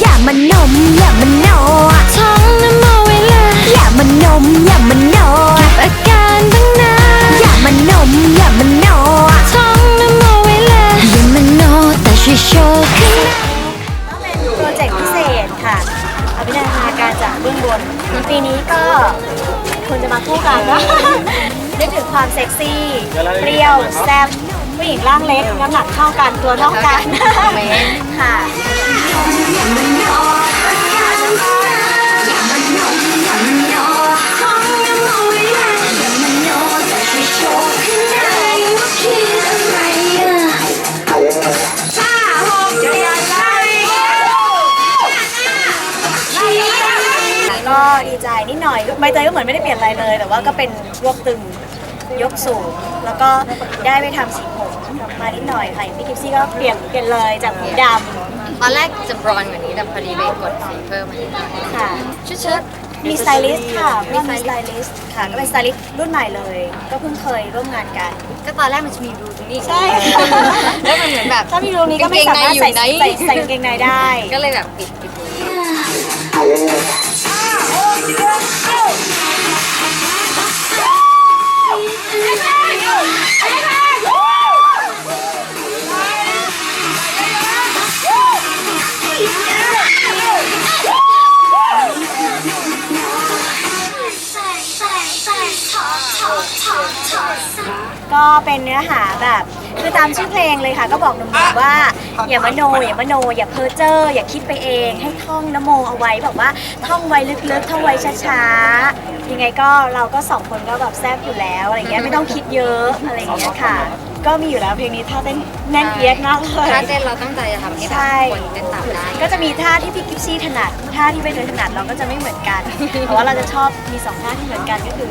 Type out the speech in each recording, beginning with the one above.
อย่ามันนมอย่ามันโนท้องน้ำโมไว้เลยอย่ามันนมอย่ามันโนเก็บอาการตั้งนานอย่ามันนมอย่ามันโนท้องน้ำโมไว้เลยอย่ามันโนแต่ช่วยโชว์ขึ้นก็เป็นโปรเจกต์พิเศษค่ะอภินันทนาการจากเบื้องบนปีนี้ก็ควรจะมาคู่กันนะนึกถึงความเซ็กซี่ เปรี้ยว แซ่บ ผู้หญิงร่างเล็กน้ำหนักเท่ากันตัวเท่ากันค่ะก็ดีใจนิดหน่อยใบเตยก็เหมือนไม่ได้เปลี่ยนอะไรเลย แต่ว่าก็เป็นรวบตึง ยกสูง แล้วก็ได้ไปทำสีผมมานิดหน่อยค่ะอย่างพี่กิฟซี่ก็เปลี่ยนเปลี่ยนเลยจากผมดตอนแรกจะบรอนกว่านี้แต่พอดีไปกดสีเพิ่มมานิดหน่อยำค่ะ ชุดเชิ้ตมีสไตลิสต์ค่ะมีสไตลิสต์ค่ะก็เป็นสไตลิสต์รุ่นใหม่เลย ก็เพิ่งเคยร่วมงานกัน ก็ตอนแรกมันจะมีรูตรงนี้ใช่ แล้วมันเหมือนแบบถ้ามีรูนี้ก็ไม่สามารถใส่กางเกงในอยู่ไหนใส่ใส่กางเกงในได้ ก็เลยแบบปิดปิดนี้ ก็เป็นเนื้อหาแบบคือตามชื่อเพลงเลยค่ะ ก็บอกหนุ่มๆว่าอย่ามโนอย่ามโน อย่าเพ้อเจ้ออย่าคิดไปเองให้ท่องนโมเอาไว้แบบว่าท่องไว้ลึกๆท่องไว้ช้าๆยังไงก็เราก็สองคนก็แบบแซบอยู่แล้วอะไรเงี้ยไม่ต้องคิดเยอะอะไรเงี้ยค่ะ ก็มีอยู่แล้วเพลงนี้ท่าเต้นแน่นเอียดมากเลยถ้าเต้นเราตั้งใจจะทำให้แบบใช่คนเต้นตามได้ก็จะมีท่าที่พี่กิฟซี่ถนัดท่าที่ไม่เคยถนัดเราก็จะไม่เหมือนกันเพราะว่าเราจะชอบมีสองท่าที่เหมือนกันก็คือ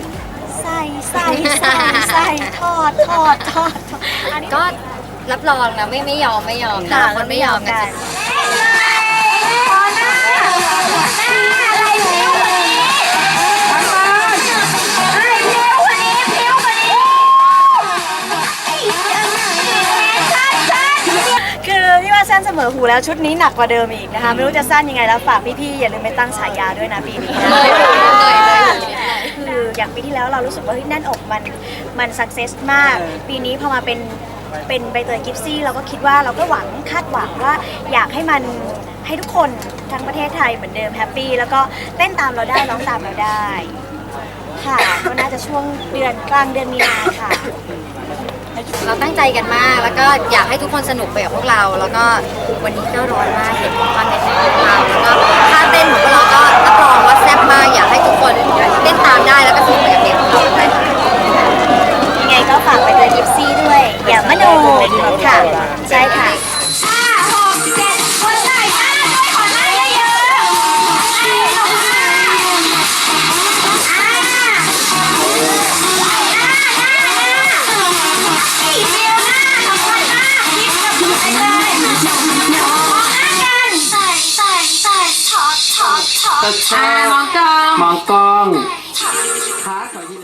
ใส่ใส่ใส่ใส่ทอดทอดทอดทอดอันนี้ ก็รับรองนะไม่ไม่ยอมไม่ยอมแต่ค่ะ ละคนไม่ยอมกันคือที่ว่าสั้นเสมอหูแล้วชุดนี้หนักกว่าเดิมอีกนะคะ ไม่รู้จะสั้นยังไงแล้วฝากพี่ๆอย่าลืมไปตั้งฉายาด้วยนะปีนี้นะ เลยเลยเลยเลย คืออย่างปีที่แล้วเรารู้สึกว่าเฮ้ยแน่นอกมันมันสักเซสมาก ปีนี้พอมาเป็นเป็นใบเตยกิฟซี่เราก็คิดว่าเราก็หวังคาดหวังว่าอยากให้มันให้ทุกคนทั้งประเทศไทยเหมือนเดิมแฮปปี้แล้วก็เต้นตามเราได้ร้องตามเราได้ ค่ะ ก็น่าจะช่วงเดือนกลางเดือนมีนาค่ะ เราตั้งใจกันมาก แล้วก็อยากให้ทุกคนสนุกไปกับพวกเรา แล้วก็วันนี้ก็ร้อนมากเห็นความเห็นของพวกเราแล้วก็ท่าเต้นของพวกเราก็รับรองว่าแซ่บมากอยากให้ทุกคน แต่ชอบมองกองมองกองขาขอยิ้